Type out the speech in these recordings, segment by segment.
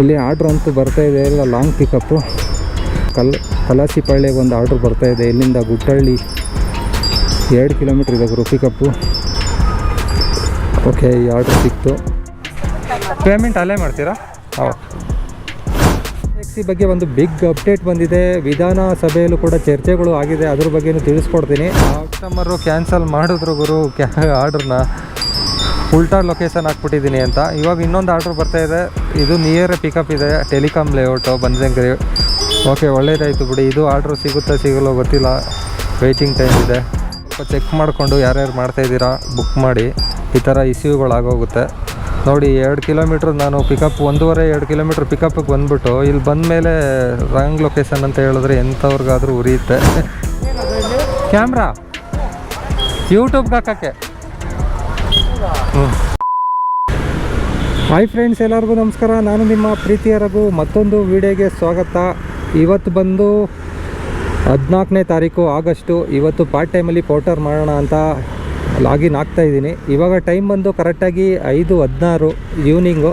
ಇಲ್ಲಿ ಆರ್ಡ್ರ್ ಅಂತೂ ಬರ್ತಾ ಇದೆ, ಎಲ್ಲ ಲಾಂಗ್ ಪಿಕಪ್ಪು ಕಲ್ ಕಲಾಸಿಪಳ್ಳಿಗೆ ಒಂದು ಆರ್ಡ್ರ್ ಬರ್ತಾ ಇದೆ. ಇಲ್ಲಿಂದ ಗುಟ್ಟಳ್ಳಿ ಎರಡು ಕಿಲೋಮೀಟ್ರ್ ಇದೆ ಗುರು ಪಿಕಪ್ಪು ಓಕೆ ಈ ಆರ್ಡ್ರ್ ಸಿಕ್ತು. ಪೇಮೆಂಟ್ ಅಲ್ಲೇ ಮಾಡ್ತೀರಾ? ಹೌದು. ಟ್ಯಾಕ್ಸಿ ಬಗ್ಗೆ ಒಂದು ಬಿಗ್ ಅಪ್ಡೇಟ್ ಬಂದಿದೆ. ವಿಧಾನಸಭೆಯಲ್ಲೂ ಕೂಡ ಚರ್ಚೆಗಳು ಆಗಿದೆ. ಅದ್ರ ಬಗ್ಗೆನೂ ತಿಳಿಸ್ಕೊಡ್ತೀನಿ. ಕಸ್ಟಮರು ಕ್ಯಾನ್ಸಲ್ ಮಾಡಿದ್ರು ಗುರು, ಕ್ಯಾ ಆರ್ಡ್ರನ್ನ ಉಲ್ಟಾ ಲೊಕೇಶನ್ ಹಾಕ್ಬಿಟ್ಟಿದ್ದೀನಿ ಅಂತ. ಇವಾಗ ಇನ್ನೊಂದು ಆರ್ಡ್ರ್ ಬರ್ತಾ ಇದೆ. ಇದು ನಿಯರ್ ಪಿಕಪ್ ಇದೆ ಟೆಲಿಕಾಮ್ ಲೇಔಟು ಬಂದಂಗ್ರಿ ಓಕೆ, ಒಳ್ಳೇದಾಯಿತು ಬಿಡಿ. ಇದು ಆರ್ಡ್ರ್ ಸಿಗುತ್ತಾ ಸಿಗಲ್ಲೋ ಗೊತ್ತಿಲ್ಲ. ವೆಯ್ಟಿಂಗ್ ಟೈಮ್ ಇದೆ. ಸ್ವಲ್ಪ ಚೆಕ್ ಮಾಡಿಕೊಂಡು ಯಾರ್ಯಾರು ಮಾಡ್ತಾಯಿದ್ದೀರಾ ಬುಕ್ ಮಾಡಿ. ಈ ಥರ ಇಶ್ಯೂಗಳಾಗೋಗುತ್ತೆ. ನೋಡಿ, ಎರಡು ಕಿಲೋಮೀಟ್ರ್ ನಾನು ಪಿಕಪ್, ಒಂದೂವರೆ, ಎರಡು ಕಿಲೋಮೀಟ್ರ್ ಪಿಕಪ್ಪಿಗೆ ಬಂದುಬಿಟ್ಟು, ಇಲ್ಲಿ ಬಂದ ಮೇಲೆ ರಾಂಗ್ ಲೊಕೇಶನ್ ಅಂತ ಹೇಳಿದ್ರೆ ಎಂಥವ್ರಿಗಾದರೂ ಉರಿಯುತ್ತೆ. ಕ್ಯಾಮ್ರಾ. ಯೂಟ್ಯೂಬ್ಗೆ ಹಾಕೋಕ್ಕೆ. ಹಾಯ್ ಫ್ರೆಂಡ್ಸ್, ಎಲ್ಲರಿಗೂ ನಮಸ್ಕಾರ. ನಾನು ನಿಮ್ಮ ಪ್ರೀತಿಯ ಮತ್ತೊಂದು ವಿಡಿಯೋಗೆ ಸ್ವಾಗತ. ಇವತ್ತು ಬಂದು ಹದಿನಾಲ್ಕನೇ ತಾರೀಕು ಆಗಸ್ಟು. ಇವತ್ತು ಪಾರ್ಟ್ ಟೈಮಲ್ಲಿ ಪೋಟರ್ ಮಾಡೋಣ ಅಂತ ಲಾಗಿನ್ ಆಗ್ತಾ ಇದ್ದೀನಿ. ಇವಾಗ ಟೈಮ್ ಬಂದು ಕರೆಕ್ಟಾಗಿ ಐದು ಹದಿನಾರು ಈವ್ನಿಂಗು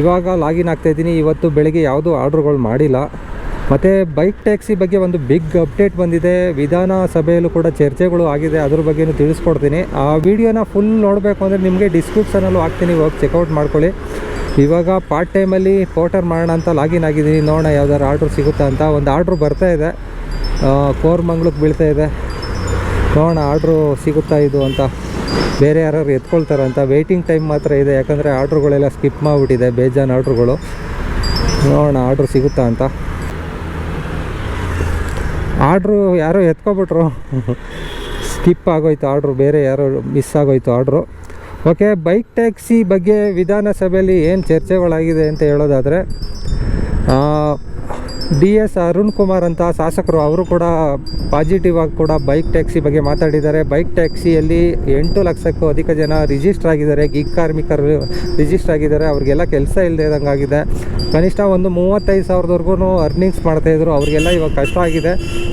ಇವಾಗ ಲಾಗಿನ್ ಆಗ್ತಾ ಇದ್ದೀನಿ. ಇವತ್ತು ಬೆಳಗ್ಗೆ ಯಾವುದೂ ಆರ್ಡ್ರುಗಳು ಮಾಡಿಲ್ಲ. ಮತ್ತು ಬೈಕ್ ಟ್ಯಾಕ್ಸಿ ಬಗ್ಗೆ ಒಂದು ಬಿಗ್ ಅಪ್ಡೇಟ್ ಬಂದಿದೆ. ವಿಧಾನಸಭೆಯಲ್ಲೂ ಕೂಡ ಚರ್ಚೆಗಳು ಆಗಿದೆ. ಅದ್ರ ಬಗ್ಗೆನೂ ತಿಳಿಸ್ಕೊಡ್ತೀನಿ. ಆ ವಿಡಿಯೋನ ಫುಲ್ ನೋಡಬೇಕು ಅಂದರೆ ನಿಮಗೆ ಡಿಸ್ಕ್ರಿಪ್ಷನಲ್ಲೂ ಹಾಕ್ತೀನಿ. ಇವಾಗ ಚೆಕ್ಔಟ್ ಮಾಡ್ಕೊಳ್ಳಿ. ಇವಾಗ ಪಾರ್ಟ್ ಟೈಮಲ್ಲಿ ಪೋರ್ಟರ್ ಮಾಡೋಣ ಅಂತ ಲಾಗಿನ್ ಆಗಿದ್ದೀನಿ. ನೋಡೋಣ ಯಾವ್ದಾದ್ರು ಆರ್ಡ್ರ್ ಸಿಗುತ್ತಾ ಅಂತ. ಒಂದು ಆರ್ಡ್ರ್ ಬರ್ತಾ ಇದೆ. ಕೋರ್ಮಂಗ್ಳಕ್ಕೆ ಬೀಳ್ತಾ ಇದೆ. ನೋಡೋಣ ಆರ್ಡ್ರು ಸಿಗುತ್ತಾ ಇದು ಅಂತ. ಬೇರೆ ಯಾರು ಅಂತ. ವೆಯ್ಟಿಂಗ್ ಟೈಮ್ ಮಾತ್ರ ಇದೆ. ಯಾಕಂದರೆ ಆರ್ಡ್ರುಗಳೆಲ್ಲ ಸ್ಕಿಪ್ ಮಾಡಿಬಿಟ್ಟಿದೆ. ಬೇಜಾನ್ ಆರ್ಡ್ರುಗಳು ನೋಡೋಣ ಆರ್ಡ್ರ್ ಸಿಗುತ್ತಾ ಅಂತ. ಆರ್ಡ್ರು ಯಾರೋ ಎತ್ಕೊಬಿಟ್ರು. ಸ್ಕಿಪ್ ಆಗೋಯ್ತು ಆರ್ಡ್ರು, ಬೇರೆ ಯಾರೋ ಮಿಸ್ ಆಗೋಯ್ತು ಆರ್ಡ್ರು. ಓಕೆ, ಬೈಕ್ ಟ್ಯಾಕ್ಸಿ ಬಗ್ಗೆ ವಿಧಾನಸಭೆಯಲ್ಲಿ ಏನು ಚರ್ಚೆಗಳಾಗಿದೆ ಅಂತ ಹೇಳೋದಾದರೆ ಡಿ ಎಸ್ ಅರುಣ್ ಕುಮಾರ್ ಅಂತ ಶಾಸಕರು ಅವರು ಕೂಡ ಪಾಸಿಟಿವ್ ಆಗಿ ಕೂಡ ಬೈಕ್ ಟ್ಯಾಕ್ಸಿ ಬಗ್ಗೆ ಮಾತಾಡಿದ್ದಾರೆ. ಬೈಕ್ ಟ್ಯಾಕ್ಸಿಯಲ್ಲಿ ಎಂಟು ಲಕ್ಷಕ್ಕೂ ಅಧಿಕ ಜನ ರಿಜಿಸ್ಟರ್ ಆಗಿದ್ದಾರೆ. ಗಿಗ್ ಕಾರ್ಮಿಕರು ರಿಜಿಸ್ಟರ್ ಆಗಿದ್ದಾರೆ. ಅವ್ರಿಗೆಲ್ಲ ಕೆಲಸ ಇಲ್ಲದೆ ಇದ್ದಂಗಾಗಿದೆ. ಕನಿಷ್ಠ ಒಂದು ಮೂವತ್ತೈದು ಸಾವಿರದವರೆಗೂ ಅರ್ನಿಂಗ್ಸ್ ಮಾಡ್ತಾಯಿದ್ರು ಅವರಿಗೆಲ್ಲ ಇವಾಗ ಕಷ್ಟ ಆಗಿದೆ.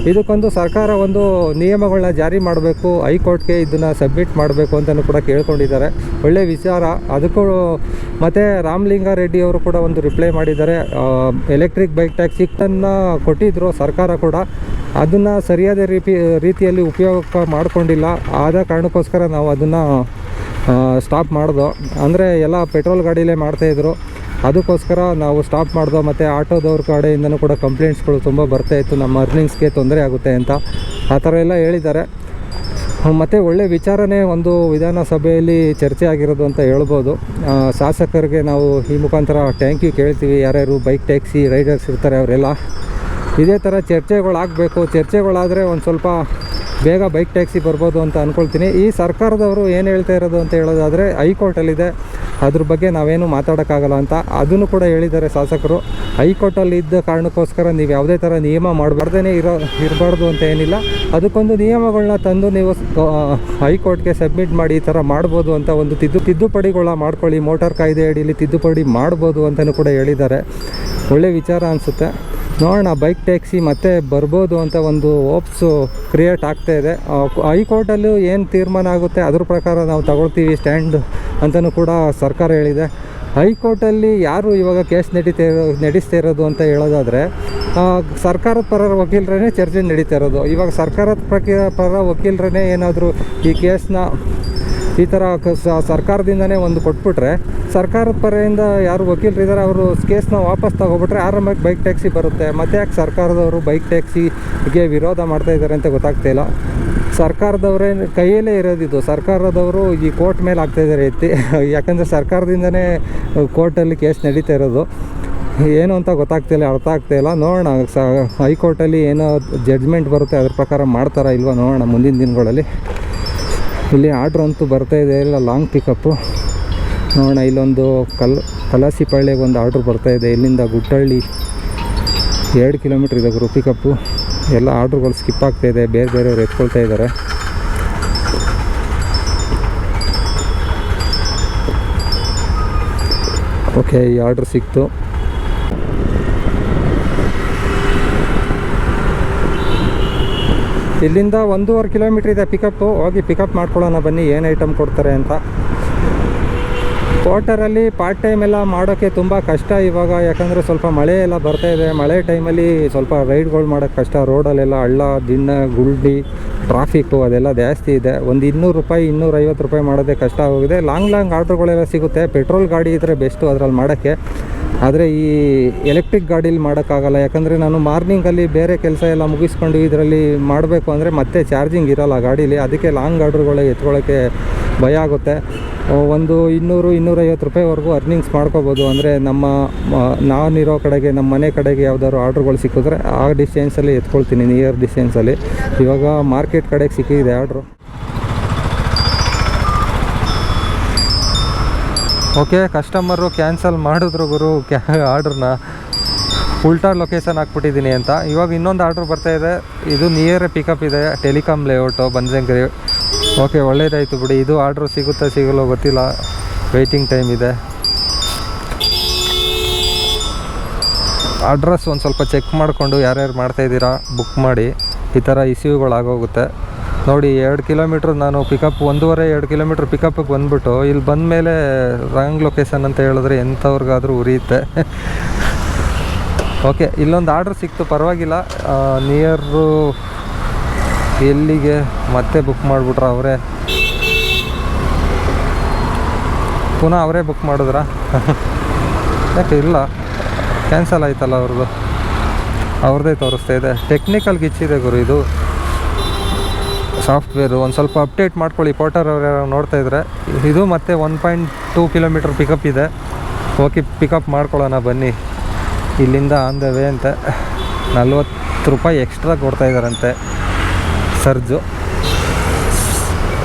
ಇದಕ್ಕೊಂದು ಸರ್ಕಾರ ಒಂದು ನಿಯಮಗಳನ್ನ ಜಾರಿ ಮಾಡಬೇಕು, ಹೈಕೋರ್ಟ್ಗೆ ಇದನ್ನು ಸಬ್ಮಿಟ್ ಮಾಡಬೇಕು ಅಂತಲೂ ಕೂಡ ಕೇಳ್ಕೊಂಡಿದ್ದಾರೆ. ಒಳ್ಳೆಯ ವಿಚಾರ. ಅದಕ್ಕೂ ಮತ್ತು ರಾಮಲಿಂಗಾರೆಡ್ಡಿ ಅವರು ಕೂಡ ಒಂದು ರಿಪ್ಲೈ ಮಾಡಿದ್ದಾರೆ. ಎಲೆಕ್ಟ್ರಿಕ್ ಬೈಕ್ ಟ್ಯಾಕ್ಸ್ ಸಿಕ್ತನ್ನು ಕೊಟ್ಟಿದ್ದರು ಸರ್ಕಾರ ಕೂಡ. ಅದನ್ನು ಸರಿಯಾದ ರೀತಿ, ರೀತಿಯಲ್ಲಿ ಉಪಯೋಗ ಮಾಡಿಕೊಂಡಿಲ್ಲ. ಆದ ಕಾರಣಕ್ಕೋಸ್ಕರ ನಾವು ಅದನ್ನು ಸ್ಟಾಪ್ ಮಾಡಿದೋ. ಅಂದರೆ ಎಲ್ಲ ಪೆಟ್ರೋಲ್ ಗಾಡಿಲೇ ಮಾಡ್ತಾಯಿದ್ರು ಅದಕ್ಕೋಸ್ಕರ ನಾವು ಸ್ಟಾಪ್ ಮಾಡಿದೋ ಮತ್ತು ಆಟೋದವ್ರ ಕಡೆಯಿಂದನೂ ಕೂಡ ಕಂಪ್ಲೇಂಟ್ಸ್ಗಳು ತುಂಬ ಬರ್ತಾಯಿತ್ತು ನಮ್ಮ ಅರ್ನಿಂಗ್ಸ್ಗೆ ತೊಂದರೆ ಆಗುತ್ತೆ ಅಂತ ಆ ಥರ ಎಲ್ಲ ಹೇಳಿದ್ದಾರೆ. ಮತ್ತು ಒಳ್ಳೆ ವಿಚಾರನೇ ಒಂದು ವಿಧಾನಸಭೆಯಲ್ಲಿ ಚರ್ಚೆ ಆಗಿರೋದು ಅಂತ ಹೇಳ್ಬೋದು. ಶಾಸಕರಿಗೆ ನಾವು ಈ ಮುಖಾಂತರ ಥ್ಯಾಂಕ್ ಯು ಕೇಳ್ತೀವಿ. ಯಾರ್ಯಾರು ಬೈಕ್ ಟ್ಯಾಕ್ಸಿ ರೈಡರ್ಸ್ ಇರ್ತಾರೆ ಅವರೆಲ್ಲ. ಇದೇ ಥರ ಚರ್ಚೆಗಳಾಗಬೇಕು. ಚರ್ಚೆಗಳಾದರೆ ಒಂದು ಸ್ವಲ್ಪ ಬೇಗ ಬೈಕ್ ಟ್ಯಾಕ್ಸಿ ಬರ್ಬೋದು ಅಂತ ಅಂದ್ಕೊಳ್ತೀನಿ ಈ ಸರ್ಕಾರದವರು ಏನು ಹೇಳ್ತಾ ಇರೋದು ಅಂತ ಹೇಳೋದಾದರೆ, ಹೈಕೋರ್ಟಲ್ಲಿದೆ. ಅದ್ರ ಬಗ್ಗೆ ನಾವೇನು ಮಾತಾಡೋಕ್ಕಾಗಲ್ಲ ಅಂತ ಅದನ್ನು ಕೂಡ ಹೇಳಿದ್ದಾರೆ ಶಾಸಕರು. ಹೈಕೋರ್ಟಲ್ಲಿ ಇದ್ದ ಕಾರಣಕ್ಕೋಸ್ಕರ ನೀವು ಯಾವುದೇ ಥರ ನಿಯಮ ಮಾಡಬಾರ್ದೇ ಇರೋ, ಇರಬಾರ್ದು ಅಂತ ಏನಿಲ್ಲ. ಅದಕ್ಕೊಂದು ನಿಯಮಗಳನ್ನ ತಂದು ನೀವು ಹೈಕೋರ್ಟ್ಗೆ ಸಬ್ಮಿಟ್ ಮಾಡಿ ಈ ಥರ ಮಾಡ್ಬೋದು ಅಂತ ಒಂದು ತಿದ್ದು ತಿದ್ದುಪಡಿಗಳ ಮಾಡ್ಕೊಳ್ಳಿ. ಮೋಟಾರ್ ಕಾಯ್ದೆ ಅಡಿಯಲ್ಲಿ ತಿದ್ದುಪಡಿ ಮಾಡ್ಬೋದು ಅಂತಲೂ ಕೂಡ ಹೇಳಿದ್ದಾರೆ. ಒಳ್ಳೆ ವಿಚಾರ ಅನಿಸುತ್ತೆ. ನೋಡೋಣ ಬೈಕ್ ಟ್ಯಾಕ್ಸಿ ಮತ್ತೆ ಬರ್ಬೋದು ಅಂತ ಒಂದು ಹೋಪ್ಸು ಕ್ರಿಯೇಟ್ ಆಗ್ತಾ ಇದೆ. ಹೈಕೋರ್ಟಲ್ಲೂ ಏನು ತೀರ್ಮಾನ ಆಗುತ್ತೆ, ಅದ್ರ ಪ್ರಕಾರ ನಾವು ತಗೊಳ್ತೀವಿ ಸ್ಟ್ಯಾಂಡ್ ಅಂತಲೂ ಕೂಡ ಸರ್ಕಾರ ಹೇಳಿದೆ. ಹೈಕೋರ್ಟಲ್ಲಿ ಯಾರು ಇವಾಗ ಕೇಸ್ ನಡೀತಾ ಇರೋ, ನಡೆಸ್ತಾ ಇರೋದು ಅಂತ ಹೇಳೋದಾದರೆ ಸರ್ಕಾರದ ಪರ ವಕೀಲರೇ ಚರ್ಚೆ ನಡೀತಾ ಇರೋದು. ಇವಾಗ ಸರ್ಕಾರದ ಪ್ರಕ ಪರ ವಕೀಲರೇ ಏನಾದರೂ ಈ ಕೇಸ್ನ ಈ ಥರ ಸರ್ಕಾರದಿಂದನೇ ಒಂದು ಕೊಟ್ಬಿಟ್ರೆ, ಸರ್ಕಾರದ ಪರೆಯಿಂದ ಯಾರು ವಕೀಲರಿದ್ದಾರೆ ಅವರು ಕೇಸ್ನ ವಾಪಸ್ ತಗೊಬಿಟ್ರೆ ಆರಾಮಾಗಿ ಬೈಕ್ ಟ್ಯಾಕ್ಸಿ ಬರುತ್ತೆ. ಮತ್ತೆ ಯಾಕೆ ಸರ್ಕಾರದವರು ಬೈಕ್ ಟ್ಯಾಕ್ಸಿಗೆ ವಿರೋಧ ಮಾಡ್ತಾ ಇದ್ದಾರೆ ಅಂತ ಗೊತ್ತಾಗ್ತಿಲ್ಲ ಸರ್ಕಾರದವರೇ ಕೈಯಲ್ಲೇ ಇರೋದಿದ್ದು ಸರ್ಕಾರದವರು ಈ ಕೋರ್ಟ್ ಮೇಲೆ ಆಗ್ತಾ ಇದ್ದಾರೆ ಎತ್ತಿ. ಯಾಕಂದರೆ ಸರ್ಕಾರದಿಂದನೇ ಕೋರ್ಟಲ್ಲಿ ಕೇಸ್ ನಡೀತಾ ಇರೋದು. ಏನು ಅಂತ ಗೊತ್ತಾಗ್ತಿಲ್ಲ ಅರ್ಥ ಇಲ್ಲ. ನೋಡೋಣ, ಸ ಹೈಕೋರ್ಟಲ್ಲಿ ಏನೋ ಜಡ್ಜ್ಮೆಂಟ್ ಬರುತ್ತೆ, ಅದ್ರ ಪ್ರಕಾರ ಮಾಡ್ತಾರಾ ಇಲ್ವಾ ನೋಡೋಣ ಮುಂದಿನ ದಿನಗಳಲ್ಲಿ. ಇಲ್ಲಿ ಆರ್ಡ್ರ್ ಅಂತೂ ಬರ್ತಾ ಇದೆ ಇಲ್ಲ ಲಾಂಗ್ ಪಿಕಪ್ಪು ನೋಡೋಣ, ಇಲ್ಲೊಂದು ಕಲ್ ಕಲಾಸಿಪಳ್ಳಿಗೆ ಒಂದು ಆರ್ಡ್ರ್ ಬರ್ತಾ ಇದೆ, ಇಲ್ಲಿಂದ ಗುಟ್ಟಳ್ಳಿ ಎರಡು ಕಿಲೋಮೀಟ್ರ್ ಇದೆ ಗುರು ಪಿಕಪ್ಪು ಎಲ್ಲ ಆರ್ಡ್ರ್ಗಳು ಸ್ಕಿಪ್ ಆಗ್ತಾ ಇದೆ, ಬೇರೆ ಬೇರೆಯವ್ರು ಎತ್ಕೊಳ್ತಾ ಇದ್ದಾರೆ ಓಕೆ ಈ ಆರ್ಡ್ರ್ ಸಿಕ್ತು. ಇಲ್ಲಿಂದ ಒಂದೂವರೆ ಕಿಲೋಮೀಟ್ರ್ ಇದೆ ಪಿಕಪ್ಪು ಹೋಗಿ ಪಿಕಪ್ ಮಾಡ್ಕೊಳ್ಳೋಣ ಬನ್ನಿ, ಏನು ಐಟಮ್ ಕೊಡ್ತಾರೆ ಅಂತ. ಕ್ವಾರ್ಟರಲ್ಲಿ ಪಾರ್ಟ್ ಟೈಮ್ ಎಲ್ಲ ಮಾಡೋಕ್ಕೆ ತುಂಬ ಕಷ್ಟ ಇವಾಗ, ಯಾಕಂದರೆ ಸ್ವಲ್ಪ ಮಳೆ ಎಲ್ಲ ಬರ್ತಾ ಇದೆ. ಮಳೆ ಟೈಮಲ್ಲಿ ಸ್ವಲ್ಪ ರೈಡ್ಗಳು ಮಾಡೋಕ್ಕೆ ಕಷ್ಟ. ರೋಡಲ್ಲೆಲ್ಲ ಹಳ್ಳ ದಿನ್ನ ಗುಳ್ಳಿ ಟ್ರಾಫಿಕ್ಕು ಅದೆಲ್ಲ ಜಾಸ್ತಿ ಇದೆ. ಒಂದು ಇನ್ನೂರು ರೂಪಾಯಿ ಇನ್ನೂರೈವತ್ತು ರೂಪಾಯಿ ಮಾಡೋದೇ ಕಷ್ಟ ಆಗೋಗಿದೆ. ಲಾಂಗ್ ಲಾಂಗ್ ಆರ್ಡ್ರುಗಳೆಲ್ಲ ಸಿಗುತ್ತೆ. ಪೆಟ್ರೋಲ್ ಗಾಡಿ ಇದ್ದರೆ ಬೆಸ್ಟು ಅದರಲ್ಲಿ ಮಾಡೋಕ್ಕೆ. ಆದರೆ ಈ ಎಲೆಕ್ಟ್ರಿಕ್ ಗಾಡೀಲಿ ಮಾಡೋಕ್ಕಾಗಲ್ಲ. ಯಾಕಂದರೆ ನಾನು ಮಾರ್ನಿಂಗಲ್ಲಿ ಬೇರೆ ಕೆಲಸ ಎಲ್ಲ ಮುಗಿಸ್ಕೊಂಡು ಇದರಲ್ಲಿ ಮಾಡಬೇಕು ಅಂದರೆ ಮತ್ತೆ ಚಾರ್ಜಿಂಗ್ ಇರೋಲ್ಲ ಗಾಡೀಲಿ. ಅದಕ್ಕೆ ಲಾಂಗ್ ಆರ್ಡ್ರುಗಳು ಎತ್ಕೊಳ್ಳೋಕ್ಕೆ ಭಯ ಆಗುತ್ತೆ. ಒಂದು ಇನ್ನೂರು, ಇನ್ನೂರೈವತ್ತು ರೂಪಾಯಿವರೆಗೂ ಅರ್ನಿಂಗ್ಸ್ ಮಾಡ್ಕೋಬೋದು. ಅಂದರೆ ನಮ್ಮ ನಾನಿರೋ ಕಡೆಗೆ, ನಮ್ಮ ಮನೆ ಕಡೆಗೆ ಯಾವ್ದಾದ್ರು ಆರ್ಡ್ರುಗಳು ಸಿಕ್ಕಿದ್ರೆ ಆ ಡಿಸ್ಟೆನ್ಸಲ್ಲಿ ಎತ್ಕೊಳ್ತೀನಿ ನಿಯರ್ ಡಿಸ್ಟೆನ್ಸಲ್ಲಿ ಇವಾಗ ಮಾರ್ಕೆಟ್ ಕಡೆಗೆ ಸಿಕ್ಕಿದೆ ಆರ್ಡ್ರು ಓಕೆ ಕಸ್ಟಮರು ಕ್ಯಾನ್ಸಲ್ ಮಾಡಿದ್ರು ಗುರು, ಕ್ಯಾ ಆರ್ಡ್ರನ್ನ ಉಲ್ಟಾ ಲೊಕೇಶನ್ ಹಾಕ್ಬಿಟ್ಟಿದ್ದೀನಿ ಅಂತ. ಇವಾಗ ಇನ್ನೊಂದು ಆರ್ಡ್ರ್ ಬರ್ತಾ ಇದೆ. ಇದು ನಿಯರ್ ಪಿಕಪ್ ಇದೆ ಟೆಲಿಕಾಮ್ ಲೇಔಟು ಬನಶಂಕರಿ ಓಕೆ ಒಳ್ಳೇದಾಯಿತು ಬಿಡಿ. ಇದು ಆರ್ಡ್ರ್ ಸಿಗುತ್ತಾ ಸಿಗಲ್ಲೋ ಗೊತ್ತಿಲ್ಲ. ವೆಯ್ಟಿಂಗ್ ಟೈಮ್ ಇದೆ. ಅಡ್ರೆಸ್ ಒಂದು ಸ್ವಲ್ಪ ಚೆಕ್ ಮಾಡಿಕೊಂಡು ಯಾರ್ಯಾರು ಮಾಡ್ತಾಯಿದ್ದೀರಾ ಬುಕ್ ಮಾಡಿ. ಈ ಥರ ಇಶ್ಯೂಗಳಾಗೋಗುತ್ತೆ ನೋಡಿ, ಎರಡು ಕಿಲೋಮೀಟ್ರ್ ನಾನು ಪಿಕಪ್ ಒಂದೂವರೆ, ಎರಡು ಕಿಲೋಮೀಟ್ರ್ ಪಿಕಪ್ಪಿಗೆ ಬಂದ್ಬಿಟ್ಟು, ಇಲ್ಲಿ ಬಂದ ಮೇಲೆ ರಾಂಗ್ ಲೊಕೇಶನ್ ಅಂತ ಹೇಳಿದ್ರೆ ಎಂಥವ್ರಿಗಾದರೂ ಉರಿಯುತ್ತೆ. ಓಕೆ ಇಲ್ಲೊಂದು ಆರ್ಡ್ರ್ ಸಿಕ್ತು, ಪರವಾಗಿಲ್ಲ. ನಿಯರು ಎಲ್ಲಿಗೆ ಮತ್ತೆ ಬುಕ್ ಮಾಡಿಬಿಟ್ರ ಅವರೇ? ಪುನಃ ಅವರೇ ಬುಕ್ ಮಾಡಿದ್ರಾ? ಯಾಕೆ ಇಲ್ಲ ಕ್ಯಾನ್ಸಲ್ ಆಯ್ತಲ್ಲ ಅವ್ರದ್ದು? ಅವ್ರದ್ದೇ ತೋರಿಸ್ತಾ ಇದೆ. ಟೆಕ್ನಿಕಲ್ ಗಿಚ್ಚಿದೆ ಗುರು ಇದು. ಸಾಫ್ಟ್ವೇರು ಒಂದು ಸ್ವಲ್ಪ ಅಪ್ಡೇಟ್ ಮಾಡ್ಕೊಳ್ಳಿ. ಪೋರ್ಟರ್ ಅವ್ರು ನೋಡ್ತಾ ಇದ್ರೆ. ಇದು ಮತ್ತೆ one point two kilometre pickup ಇದೆ. ಓಕೆ ಪಿಕಪ್ ಮಾಡ್ಕೊಳ್ಳೋಣ ಬನ್ನಿ. ಇಲ್ಲಿಂದ ಆನ್ ದ ವೇ ಅಂತ. ನಲ್ವತ್ತು ರೂಪಾಯಿ ಎಕ್ಸ್ಟ್ರಾ ಕೊಡ್ತಾ ಇದ್ದಾರಂತೆ ಸರ್ಜು.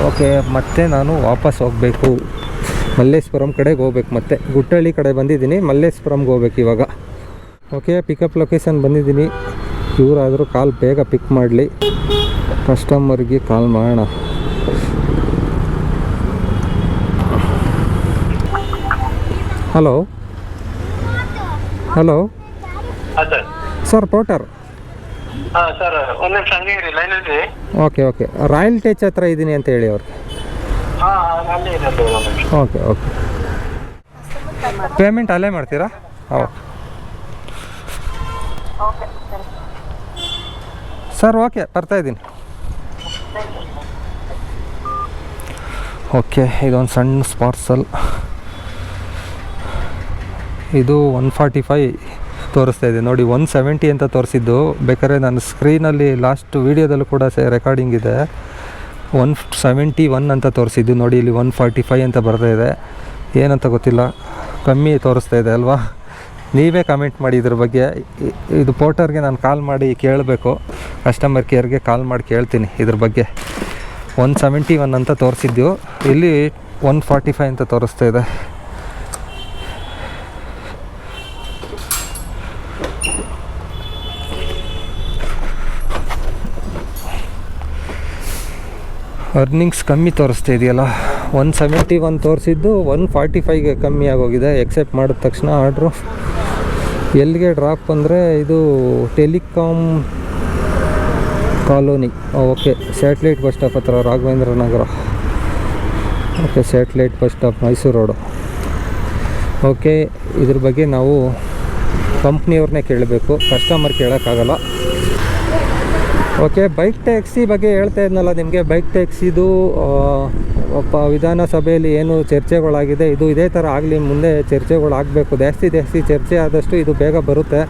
ಓಕೆ ಮತ್ತೆ ನಾನು ವಾಪಸ್ ಹೋಗಬೇಕು. ಮಲ್ಲೇಶ್ವರಂ ಕಡೆಗೆ ಹೋಗ್ಬೇಕು ಮತ್ತೆ. ಗುಟ್ಟಳ್ಳಿ ಕಡೆ ಬಂದಿದ್ದೀನಿ. ಮಲ್ಲೇಶ್ವರಂಗೆ ಹೋಗ್ಬೇಕು ಇವಾಗ. ಓಕೆ ಪಿಕಪ್ ಲೊಕೇಶನ್ ಬಂದಿದ್ದೀನಿ. ಇವರಾದರೂ ಕಾಲ್ ಬೇಗ ಪಿಕ್ ಮಾಡಲಿ. ಕಸ್ಟಮರ್ಗೆ ಕಾಲ್ ಮಾಡೋಣ. ಹಲೋ. ಹಲೋ. ಹಾಂ sir. Sir Porter okay okay. Royal ಟೇಚ್ ಹತ್ರ ಇದ್ದೀನಿ ಅಂತ ಹೇಳಿ ಅವ್ರಿಗೆ ಓಕೆ ಓಕೆ. ಪೇಮೆಂಟ್ ಅಲ್ಲೇ ಮಾಡ್ತೀರಾ? ಓಕೆ ಸರ್ ಓಕೆ ಬರ್ತಾ ಇದ್ದೀನಿ. ಓಕೆ ಇದೊಂದು ಸಣ್ಣ ಸ್ಪಾರ್ಸಲ್ ಇದು ಒನ್ ಫಾರ್ಟಿ ಫೈ ತೋರಿಸ್ತಾ ಇದೆ. ನೋಡಿ ಒನ್ ಸೆವೆಂಟಿ ಅಂತ ತೋರಿಸಿದ್ದು. ಬೇಕಾದ್ರೆ ನನ್ನ ಸ್ಕ್ರೀನಲ್ಲಿ ಲಾಸ್ಟ್ ವೀಡಿಯೋದಲ್ಲೂ ಕೂಡ ಸೇ ರೆಕಾರ್ಡಿಂಗ್ ಇದೆ. ಒನ್ ಸೆವೆಂಟಿ ಒನ್ ಅಂತ ತೋರಿಸಿದ್ದು. ನೋಡಿ, ಇಲ್ಲಿ ಒನ್ ಫಾರ್ಟಿ ಫೈ ಅಂತ ಬರ್ತಾ ಇದೆ. ಏನಂತ ಗೊತ್ತಿಲ್ಲ. ಕಮ್ಮಿ ತೋರಿಸ್ತಾ ಇದೆ ಅಲ್ವಾ? ನೀವೇ ಕಮೆಂಟ್ ಮಾಡಿ ಇದ್ರ ಬಗ್ಗೆ. ಇದು ಪೋರ್ಟರ್ಗೆ ನಾನು ಕಾಲ್ ಮಾಡಿ ಕೇಳಬೇಕು. ಕಸ್ಟಮರ್ ಕೇರ್ಗೆ ಕಾಲ್ ಮಾಡಿ ಕೇಳ್ತೀನಿ ಇದ್ರ ಬಗ್ಗೆ. ಒನ್ ಸೆವೆಂಟಿ ಒನ್ ಅಂತ ತೋರಿಸಿದ್ದು ಇಲ್ಲಿ ಒನ್ ಫಾರ್ಟಿ ಫೈವ್ ಅಂತ ತೋರಿಸ್ತಾ ಇದೆ. ಅರ್ನಿಂಗ್ಸ್ ಕಮ್ಮಿ ತೋರಿಸ್ತಾ ಇದೆಯಲ್ಲ. ಒನ್ ಸೆವೆಂಟಿ ಒನ್ ತೋರಿಸಿದ್ದು ಒನ್ ಫಾರ್ಟಿ ಫೈವ್ಗೆ ಕಮ್ಮಿ ಆಗೋಗಿದೆ. ಎಕ್ಸೆಪ್ಟ್ ಮಾಡಿದ ತಕ್ಷಣ ಆರ್ಡ್ರು ಎಲ್ಲಿಗೆ ಡ್ರಾಪ್ ಅಂದರೆ ಇದು telecom colony. Okay satellite bus stop ಹತ್ರ Raghavendra Nagar. Okay satellite bus stop Mysuru road okay, ಇದ್ರ ಬಗ್ಗೆ ನಾವು ಕಂಪ್ನಿಯವ್ರನ್ನೇ ಕೇಳಬೇಕು. ಕಸ್ಟಮರ್ ಕೇಳೋಕ್ಕಾಗಲ್ಲ. ಓಕೆ ಬೈಕ್ ಟ್ಯಾಕ್ಸಿ ಬಗ್ಗೆ ಹೇಳ್ತಾ ಇದ್ನಲ್ಲ ನಿಮಗೆ. ಬೈಕ್ ಟ್ಯಾಕ್ಸಿದು ಒಬ್ಬ ವಿಧಾನಸಭೆಯಲ್ಲಿ ಏನು ಚರ್ಚೆಗಳಾಗಿದೆ, ಇದು ಇದೇ ಥರ ಆಗಲಿ, ಮುಂದೆ ಚರ್ಚೆಗಳಾಗಬೇಕು. ಜಾಸ್ತಿ ಜಾಸ್ತಿ ಚರ್ಚೆ ಆದಷ್ಟು ಇದು ಬೇಗ ಬರುತ್ತೆ.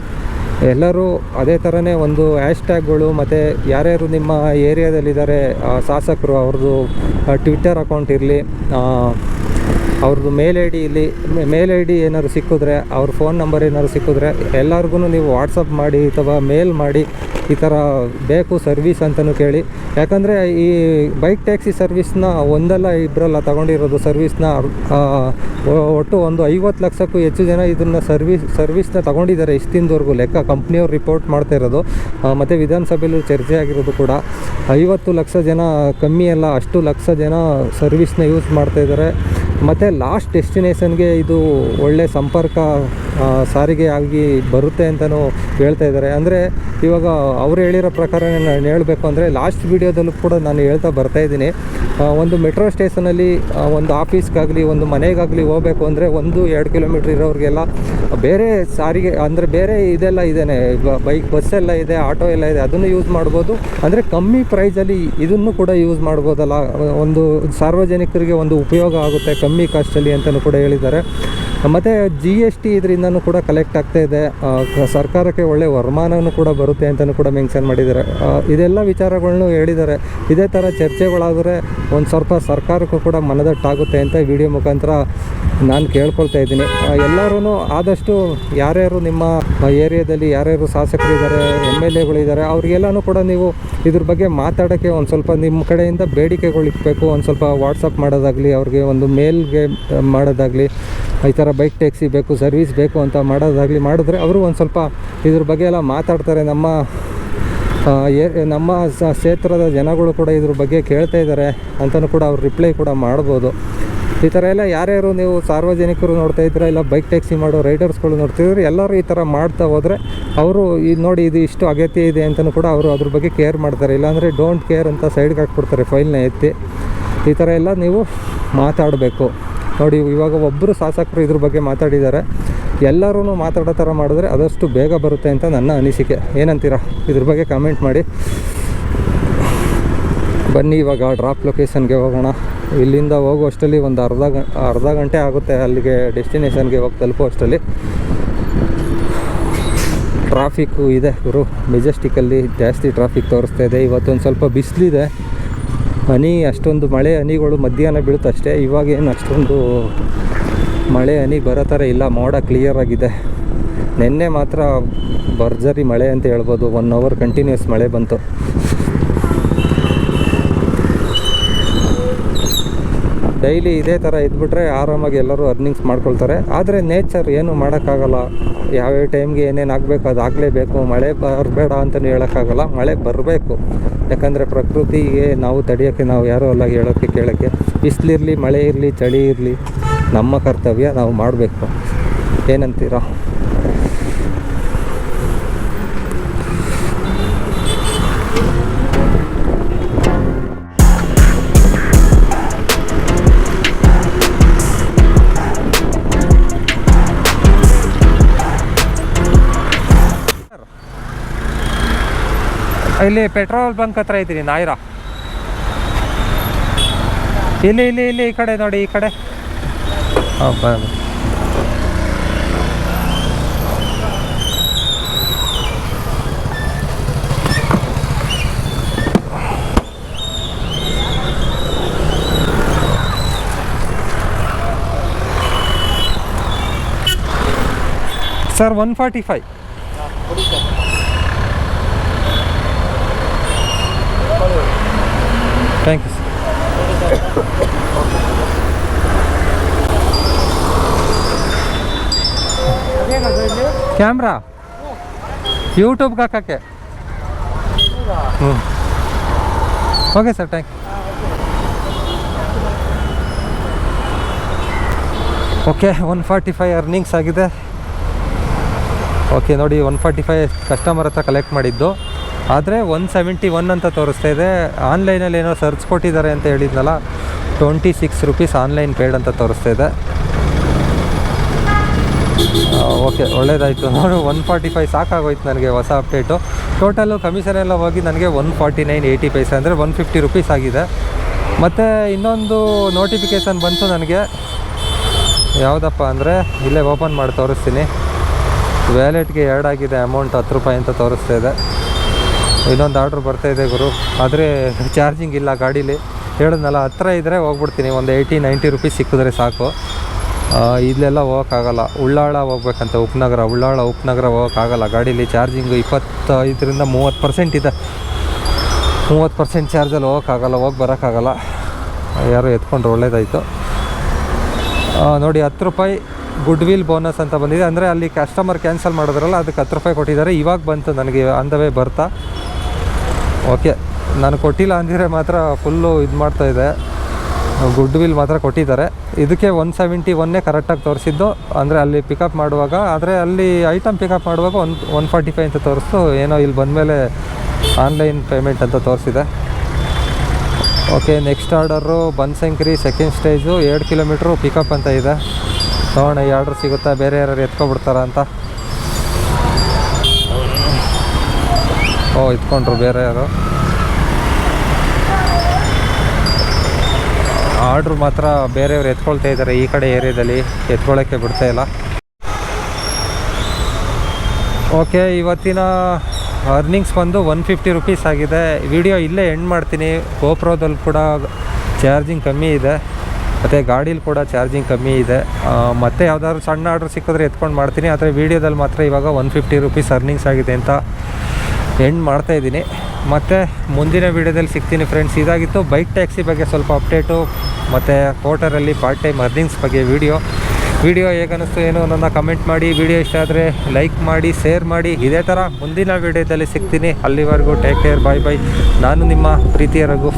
ಎಲ್ಲರೂ ಅದೇ ಥರನೇ ಒಂದು ಹ್ಯಾಶ್ ಟ್ಯಾಗ್ಗಳು ಮತ್ತು ಯಾರ್ಯಾರು ನಿಮ್ಮ ಏರಿಯಾದಲ್ಲಿದ್ದಾರೆ ಶಾಸಕರು ಅವ್ರದ್ದು ಟ್ವಿಟ್ಟರ್ ಅಕೌಂಟ್ ಇರಲಿ ಅವ್ರದ್ದು ಮೇಲ್ ಐ ಡಿ ಇಲ್ಲಿ ಮೇಲ್ ಐ ಡಿ ಏನಾದ್ರು ಸಿಕ್ಕಿದ್ರೆ, ಅವ್ರ ಫೋನ್ ನಂಬರ್ ಏನಾದ್ರು ಸಿಕ್ಕಿದ್ರೆ ಎಲ್ಲರಿಗೂ ನೀವು ವಾಟ್ಸಪ್ ಮಾಡಿ ಅಥವಾ ಮೇಲ್ ಮಾಡಿ ಈ ಥರ ಬೇಕು ಸರ್ವಿಸ್ ಅಂತಲೂ ಕೇಳಿ. ಯಾಕಂದರೆ ಈ ಬೈಕ್ ಟ್ಯಾಕ್ಸಿ ಸರ್ವಿಸ್ನ ಒಂದಲ್ಲ ಇಬ್ಬರಲ್ಲ ತಗೊಂಡಿರೋದು ಸರ್ವಿಸ್ನ ಒಟ್ಟು ಒಂದು ಐವತ್ತು ಲಕ್ಷಕ್ಕೂ ಹೆಚ್ಚು ಜನ ಇದನ್ನು ಸರ್ವಿಸ್ ಸರ್ವಿಸ್ನ ತಗೊಂಡಿದ್ದಾರೆ ಇಷ್ಟಿಂದವರೆಗೂ ಲೆಕ್ಕ. ಕಂಪ್ನಿಯವ್ರು ರಿಪೋರ್ಟ್ ಮಾಡ್ತಾ ಇರೋದು. ಮತ್ತು ವಿಧಾನಸಭೆಯಲ್ಲೂ ಚರ್ಚೆ ಆಗಿರೋದು ಕೂಡ. ಐವತ್ತು ಲಕ್ಷ ಜನ ಕಮ್ಮಿ ಅಲ್ಲ, ಅಷ್ಟು ಲಕ್ಷ ಜನ ಸರ್ವಿಸ್ನ ಯೂಸ್ ಮಾಡ್ತಾ ಇದ್ದಾರೆ. ಮತ್ತು ಲಾಸ್ಟ್ ಡೆಸ್ಟಿನೇಷನ್ಗೆ ಇದು ಒಳ್ಳೆ ಸಂಪರ್ಕ ಸಾರಿಗೆ ಆಗಿ ಬರುತ್ತೆ ಅಂತಲೂ ಹೇಳ್ತಾ ಇದ್ದಾರೆ. ಅಂದರೆ ಇವಾಗ ಅವ್ರು ಹೇಳಿರೋ ಪ್ರಕಾರ ನಾನು ಹೇಳಬೇಕು ಅಂದರೆ ಲಾಸ್ಟ್ ವೀಡಿಯೋದಲ್ಲೂ ಕೂಡ ನಾನು ಹೇಳ್ತಾ ಬರ್ತಾ ಇದ್ದೀನಿ. ಒಂದು ಮೆಟ್ರೋ ಸ್ಟೇಷನಲ್ಲಿ ಒಂದು ಆಫೀಸ್ಗಾಗಲಿ ಒಂದು ಮನೆಗಾಗಲಿ ಹೋಗಬೇಕು ಅಂದರೆ ಒಂದು ಎರಡು ಕಿಲೋಮೀಟ್ರ್ ಇರೋರಿಗೆಲ್ಲ ಬೇರೆ ಸಾರಿಗೆ, ಅಂದರೆ ಬೇರೆ ಇದೆಲ್ಲ ಇದೇನೆ ಬೈಕ್ ಬಸ್ ಎಲ್ಲ ಇದೆ ಆಟೋ ಎಲ್ಲ ಇದೆ, ಅದನ್ನು ಯೂಸ್ ಮಾಡ್ಬೋದು. ಅಂದರೆ ಕಮ್ಮಿ ಪ್ರೈಸಲ್ಲಿ ಇದನ್ನು ಕೂಡ ಯೂಸ್ ಮಾಡ್ಬೋದಲ್ಲ. ಒಂದು ಸಾರ್ವಜನಿಕರಿಗೆ ಒಂದು ಉಪಯೋಗ ಆಗುತ್ತೆ ಕಮ್ಮಿ ಕಾಸ್ಟಲ್ಲಿ ಅಂತಲೂ ಕೂಡ ಹೇಳಿದ್ದಾರೆ. ಮತ್ತು ಜಿ ಎಸ್ ಟಿ ಇದರಿಂದನೂ ಕೂಡ ಕಲೆಕ್ಟ್ ಆಗ್ತಾ ಇದೆ. ಸರ್ಕಾರಕ್ಕೆ ಒಳ್ಳೆಯ ವರಮಾನವೂ ಕೂಡ ಬರುತ್ತೆ ಅಂತಲೂ ಕೂಡ ಮೆನ್ಷನ್ ಮಾಡಿದ್ದಾರೆ. ಇದೆಲ್ಲ ವಿಚಾರಗಳನ್ನು ಹೇಳಿದ್ದಾರೆ. ಇದೇ ಥರ ಚರ್ಚೆಗಳಾದರೆ ಒಂದು ಸ್ವಲ್ಪ ಸರ್ಕಾರಕ್ಕೂ ಕೂಡ ಮನದಟ್ಟಾಗುತ್ತೆ ಅಂತ ವಿಡಿಯೋ ಮುಖಾಂತರ ನಾನು ಕೇಳ್ಕೊಳ್ತಾ ಇದ್ದೀನಿ. ಎಲ್ಲರೂ ಆದಷ್ಟು ಯಾರ್ಯಾರು ನಿಮ್ಮ ಏರಿಯಾದಲ್ಲಿ ಯಾರ್ಯಾರು ಶಾಸಕರಿದ್ದಾರೆ ಎಂ ಎಲ್ ಎಗಳಿದ್ದಾರೆ ಅವ್ರಿಗೆಲ್ಲನೂ ಕೂಡ ನೀವು ಇದ್ರ ಬಗ್ಗೆ ಮಾತಾಡೋಕ್ಕೆ ಒಂದು ಸ್ವಲ್ಪ ನಿಮ್ಮ ಕಡೆಯಿಂದ ಬೇಡಿಕೆಗಳು ಇಕ್ಕಬೇಕು ಒಂದು ಸ್ವಲ್ಪ ವಾಟ್ಸಪ್ ಮಾಡೋದಾಗಲಿ, ಅವ್ರಿಗೆ ಒಂದು ಮೇಲ್ಗೆ ಮಾಡೋದಾಗಲಿ, ಈ ಥರ ಬೈಕ್ ಟ್ಯಾಕ್ಸಿ ಬೇಕು ಸರ್ವಿಸ್ ಬೇಕು ಅಂತ ಮಾಡೋದಾಗಲಿ ಮಾಡಿದ್ರೆ ಅವರು ಒಂದು ಸ್ವಲ್ಪ ಇದ್ರ ಬಗ್ಗೆ ಎಲ್ಲ ಮಾತಾಡ್ತಾರೆ. ನಮ್ಮ ಏ, ನಮ್ಮ ಕ್ಷೇತ್ರದ ಜನಗಳು ಕೂಡ ಇದ್ರ ಬಗ್ಗೆ ಕೇಳ್ತಾ ಇದ್ದಾರೆ ಅಂತಲೂ ಕೂಡ ಅವ್ರು ರಿಪ್ಲೈ ಕೂಡ ಮಾಡ್ಬೋದು. ಈ ಥರ ಎಲ್ಲ ಯಾರ್ಯಾರು ನೀವು ಸಾರ್ವಜನಿಕರು ನೋಡ್ತಾ ಇದ್ದೀರಾ, ಇಲ್ಲ ಬೈಕ್ ಟ್ಯಾಕ್ಸಿ ಮಾಡೋ ರೈಡರ್ಸ್ಗಳು ನೋಡ್ತಿದ್ರೆ ಎಲ್ಲರೂ ಈ ಥರ ಮಾಡ್ತಾ ಹೋದರೆ ಅವರು ಇದು ನೋಡಿ ಇದು ಇಷ್ಟು ಅಗತ್ಯ ಇದೆ ಅಂತಲೂ ಕೂಡ ಅವರು ಅದ್ರ ಬಗ್ಗೆ ಕೇರ್ ಮಾಡ್ತಾರೆ. ಇಲ್ಲಾಂದರೆ ಡೋಂಟ್ ಕೇರ್ ಅಂತ ಸೈಡ್ಗೆ ಹಾಕ್ಬಿಡ್ತಾರೆ ಫೈಲ್ನ ಎತ್ತಿ. ಈ ಥರ ಎಲ್ಲ ನೀವು ಮಾತಾಡಬೇಕು. ನೋಡಿ, ಇವಾಗ ಒಬ್ಬರು ಶಾಸಕರು ಇದ್ರ ಬಗ್ಗೆ ಮಾತಾಡಿದ್ದಾರೆ. ಎಲ್ಲರೂ ಮಾತಾಡೋ ಥರ ಮಾಡಿದ್ರೆ ಅದಷ್ಟು ಬೇಗ ಬರುತ್ತೆ ಅಂತ ನನ್ನ ಅನಿಸಿಕೆ. ಏನಂತೀರಾ? ಇದ್ರ ಬಗ್ಗೆ ಕಮೆಂಟ್ ಮಾಡಿ. ಬನ್ನಿ ಇವಾಗ ಡ್ರಾಪ್ ಲೊಕೇಶನ್ಗೆ ಹೋಗೋಣ. ಇಲ್ಲಿಂದ ಹೋಗುವಷ್ಟರಲ್ಲಿ ಒಂದು ಅರ್ಧ ಅರ್ಧ ಗಂಟೆ ಆಗುತ್ತೆ ಅಲ್ಲಿಗೆ ಡೆಸ್ಟಿನೇಷನ್ಗೆ ಹೋಗಿ ತಲುಪೋ ಅಷ್ಟರಲ್ಲಿ. ಟ್ರಾಫಿಕ್ಕು ಇದೆ ಗುರು. ಮೆಜೆಸ್ಟಿಕಲ್ಲಿ ಜಾಸ್ತಿ ಟ್ರಾಫಿಕ್ ತೋರಿಸ್ತಾ ಇದೆ. ಇವತ್ತೊಂದು ಸ್ವಲ್ಪ ಬಿಸಿಲಿದೆ. ಹನಿ, ಅಷ್ಟೊಂದು ಮಳೆ ಹನಿಗಳು ಮಧ್ಯಾಹ್ನ ಬೀಳುತ್ತಷ್ಟೇ ಇವಾಗೇನು ಅಷ್ಟೊಂದು ಮಳೆ ಹನಿ ಬರೋ ಥರ ಇಲ್ಲ. ಮೋಡ ಕ್ಲಿಯರ್ ಆಗಿದೆ. ನಿನ್ನೆ ಮಾತ್ರ ಭರ್ಜರಿ ಮಳೆ ಅಂತ ಹೇಳ್ಬೋದು. ಒನ್ ಅವರ್ ಕಂಟಿನ್ಯೂಸ್ ಮಳೆ ಬಂತು. ಡೈಲಿ ಇದೇ ಥರ ಇದ್ಬಿಟ್ರೆ ಆರಾಮಾಗಿ ಎಲ್ಲರೂ ಅರ್ನಿಂಗ್ಸ್ ಮಾಡ್ಕೊಳ್ತಾರೆ. ಆದರೆ ನೇಚರ್ ಏನು ಮಾಡೋಕ್ಕಾಗಲ್ಲ. ಯಾವ್ಯಾವ ಟೈಮ್ಗೆ ಏನೇನು ಆಗಬೇಕು ಅದು ಆಗಲೇಬೇಕು. ಮಳೆ ಬರಬೇಡ ಅಂತಲೂ ಹೇಳೋಕ್ಕಾಗಲ್ಲ. ಮಳೆ ಬರಬೇಕು. ಯಾಕಂದರೆ ಪ್ರಕೃತಿಗೆ ನಾವು ತಡೆಯೋಕ್ಕೆ ನಾವು ಯಾರೂ ಅಲ್ಲ ಹೇಳೋಕ್ಕೆ, ಕೇಳೋಕ್ಕೆ. ಬಿಸಿಲಿರಲಿ, ಮಳೆ ಇರಲಿ, ಚಳಿ ಇರಲಿ, ನಮ್ಮ ಕರ್ತವ್ಯ ನಾವು ಮಾಡಬೇಕು. ಏನಂತೀರಾ? ಇಲ್ಲಿ ಪೆಟ್ರೋಲ್ ಬಂಕ್ ಹತ್ರ ಇದ್ದೀನಿ, ನಾಯಿರ. ಇಲ್ಲಿ ಇಲ್ಲಿ ಇಲ್ಲಿ, ಈ ಕಡೆ ನೋಡಿ, ಈ ಕಡೆ. Sir, one forty five. Thank you sir camera ಯೂಟ್ಯೂಬ್ಗೆ ಹಾಕೋಕ್ಕೆ ಹ್ಞೂ okay sir thank okay one forty five earnings ಆಗಿದೆ. ಓಕೆ ನೋಡಿ ಒನ್ ಫಾರ್ಟಿ ಫೈವ್ ಕಸ್ಟಮರ್ ಹತ್ರ ಕಲೆಕ್ಟ್ ಮಾಡಿದ್ದು. ಆದರೆ ಒನ್ ಸೆವೆಂಟಿ ಒನ್ ಅಂತ ತೋರಿಸ್ತಾ ಇದೆ. ಆನ್ಲೈನಲ್ಲಿ ಏನೋ ಸರ್ಚ್ ಕೊಟ್ಟಿದ್ದಾರೆ ಅಂತ ಹೇಳಿದ್ನಲ್ಲ twenty six rupees online paid ಅಂತ ತೋರಿಸ್ತಾ ಇದೆ. ಓಕೆ ಒಳ್ಳೇದಾಯಿತು. ನೋಡು ಒನ್ ಫಾರ್ಟಿ ಫೈವ್ ಸಾಕಾಗೋಯ್ತು ನನಗೆ ಹೊಸ ಅಪ್ಡೇಟು ಟೋಟಲು ಕಮಿಷನ್ ಎಲ್ಲ ಹೋಗಿ ನನಗೆ one forty nine eighty paise ಅಂದರೆ ಒನ್ ಫಿಫ್ಟಿ ರುಪೀಸ್ ಆಗಿದೆ. ಮತ್ತು ಇನ್ನೊಂದು ನೋಟಿಫಿಕೇಷನ್ ಬಂತು ನನಗೆ. ಯಾವುದಪ್ಪ ಅಂದರೆ, ಇಲ್ಲೇ ಓಪನ್ ಮಾಡಿ ತೋರಿಸ್ತೀನಿ. ವ್ಯಾಲೆಟ್ಗೆ ಎರಡಾಗಿದೆ ಅಮೌಂಟ್ ಹತ್ತು ರೂಪಾಯಿ ಅಂತ ತೋರಿಸ್ತಾ ಇದೆ. ಇನ್ನೊಂದು ಆರ್ಡ್ರ್ ಬರ್ತಾ ಇದೆ ಗುರು. ಆದರೆ ಚಾರ್ಜಿಂಗ್ ಇಲ್ಲ ಗಾಡೀಲಿ. ಹೇಳಿದ್ನಲ್ಲ, ಹತ್ರ ಇದ್ದರೆ ಹೋಗ್ಬಿಡ್ತೀನಿ. ಒಂದು ಏಯ್ಟಿ ನೈಂಟಿ ರುಪೀಸ್ ಸಿಕ್ಕಿದ್ರೆ ಸಾಕು. ಇಲ್ಲೆಲ್ಲ ಹೋಗೋಕ್ಕಾಗಲ್ಲ. ಉಳ್ಳಾಳ ಹೋಗ್ಬೇಕಂತ, ಉಪನಗರ. ಉಳ್ಳಾಳ, ಉಪನಗರ ಹೋಗೋಕ್ಕಾಗಲ್ಲ. ಗಾಡೀಲಿ ಚಾರ್ಜಿಂಗು ಇಪ್ಪತ್ತೈದರಿಂದ ಮೂವತ್ತು ಪರ್ಸೆಂಟ್ ಇದೆ. ಮೂವತ್ತು ಪರ್ಸೆಂಟ್ ಚಾರ್ಜಲ್ಲಿ ಹೋಗೋಕ್ಕಾಗಲ್ಲ, ಹೋಗಿ ಬರೋಕ್ಕಾಗಲ್ಲ. ಯಾರು ಎತ್ಕೊಂಡ್ರೆ, ಒಳ್ಳೇದಾಯಿತು. ನೋಡಿ, ಹತ್ತು ರೂಪಾಯಿ ಗುಡ್ ವಿಲ್ ಬೋನಸ್ ಅಂತ ಬಂದಿದೆ. ಅಂದರೆ ಅಲ್ಲಿ ಕಸ್ಟಮರ್ ಕ್ಯಾನ್ಸಲ್ ಮಾಡಿದ್ರಲ್ಲ, ಅದಕ್ಕೆ ಹತ್ತು ರೂಪಾಯಿ ಕೊಟ್ಟಿದ್ದಾರೆ. ಇವಾಗ ಬಂತು ನನಗೆ, ಅಂದವೇ ಬರ್ತಾ. ಓಕೆ, ನಾನು ಕೊಟ್ಟಿಲ್ಲ ಅಂದಿದ್ರೆ ಮಾತ್ರ ಫುಲ್ಲು ಇದು ಮಾಡ್ತಾ ಇದೆ ಗುಡ್ ವಿಲ್ ಮಾತ್ರ ಕೊಟ್ಟಿದ್ದಾರೆ. ಇದಕ್ಕೆ ಒನ್ ಸೆವೆಂಟಿ ಒನ್ನೇ ಕರೆಕ್ಟಾಗಿ ತೋರಿಸಿದ್ದು. ಅಂದರೆ ಅಲ್ಲಿ ಪಿಕಪ್ ಮಾಡುವಾಗ, ಆದರೆ ಅಲ್ಲಿ ಐಟಮ್ ಪಿಕಪ್ ಮಾಡುವಾಗ ಒನ್ ಒನ್ ಫಾರ್ಟಿ ಫೈವ್ ಅಂತ ತೋರಿಸ್ತು. ಏನೋ ಇಲ್ಲಿ ಬಂದಮೇಲೆ ಆನ್ಲೈನ್ ಪೇಮೆಂಟ್ ಅಂತ ತೋರಿಸಿದೆ. Okay next order Banashankari second stage ಎರಡು ಕಿಲೋಮೀಟ್ರು ಪಿಕಪ್ ಅಂತ ಇದೆ. ನೋಡೋಣ ಈ ಆರ್ಡ್ರ್ ಸಿಗುತ್ತಾ, ಬೇರೆ ಯಾರು ಎತ್ಕೊಬಿಡ್ತಾರ ಅಂತ. ಓ ಎತ್ಕೊಂಡ್ರು ಬೇರೆ ಯಾರು. ಆರ್ಡ್ರ್ ಮಾತ್ರ ಬೇರೆಯವ್ರು ಎತ್ಕೊಳ್ತಾ ಇದ್ದಾರೆ ಈ ಕಡೆ ಏರಿಯಾದಲ್ಲಿ. ಎತ್ಕೊಳ್ಳೋಕ್ಕೆ ಬಿಡ್ತಾ ಇಲ್ಲ. ಓಕೆ, ಇವತ್ತಿನ ಅರ್ನಿಂಗ್ಸ್ ಬಂದು ಒನ್ ಫಿಫ್ಟಿ ರುಪೀಸ್ ಆಗಿದೆ. ವಿಡಿಯೋ ಇಲ್ಲೇ ಎಂಡ್ ಮಾಡ್ತೀನಿ. ಗೋಪ್ರೋದಲ್ಲಿ ಕೂಡ ಚಾರ್ಜಿಂಗ್ ಕಮ್ಮಿ ಇದೆ. ಮತ್ತು ಗಾಡೀಲಿ ಕೂಡ ಚಾರ್ಜಿಂಗ್ ಕಮ್ಮಿ ಇದೆ. ಮತ್ತೆ ಯಾವ್ದಾದ್ರು ಸಣ್ಣ ಆರ್ಡ್ರ್ ಸಿಕ್ಕಿದ್ರೆ ಎತ್ಕೊಂಡು ಮಾಡ್ತೀನಿ. ಆದರೆ ವೀಡಿಯೋದಲ್ಲಿ ಮಾತ್ರ ಇವಾಗ ಒನ್ ಫಿಫ್ಟಿ ರುಪೀಸ್ ಅರ್ನಿಂಗ್ಸ್ ಆಗಿದೆ ಅಂತ ಎಂಡ್ ಮಾಡ್ತಾ ಇದ್ದೀನಿ. ಮತ್ತು ಮುಂದಿನ ವೀಡಿಯೋದಲ್ಲಿ ಸಿಗ್ತೀನಿ ಫ್ರೆಂಡ್ಸ್ ಇದಾಗಿತ್ತು ಬೈಕ್ ಟ್ಯಾಕ್ಸಿ ಬಗ್ಗೆ ಸ್ವಲ್ಪ ಅಪ್ಡೇಟು ಮತ್ತು ಕೋಟರಲ್ಲಿ ಪಾರ್ಟ್ ಟೈಮ್ ಅರ್ನಿಂಗ್ಸ್ ಬಗ್ಗೆ ವೀಡಿಯೋ ವಿಡಿಯೋ ಹೇಗನ್ನಿಸ್ತು ಏನು ನನ್ನ ಕಮೆಂಟ್ ಮಾಡಿ. ವಿಡಿಯೋ ಇಷ್ಟ ಆದರೆ ಲೈಕ್ ಮಾಡಿ ಶೇರ್ ಮಾಡಿ. ಇದೇ ಥರ ಮುಂದಿನ ವೀಡಿಯೋದಲ್ಲಿ ಸಿಗ್ತೀನಿ. ಅಲ್ಲಿವರೆಗೂ ಟೇಕ್ ಕೇರ್ ಬಾಯ್ ಬೈ ನಾನು ನಿಮ್ಮ ಪ್ರೀತಿಯ ರಘು.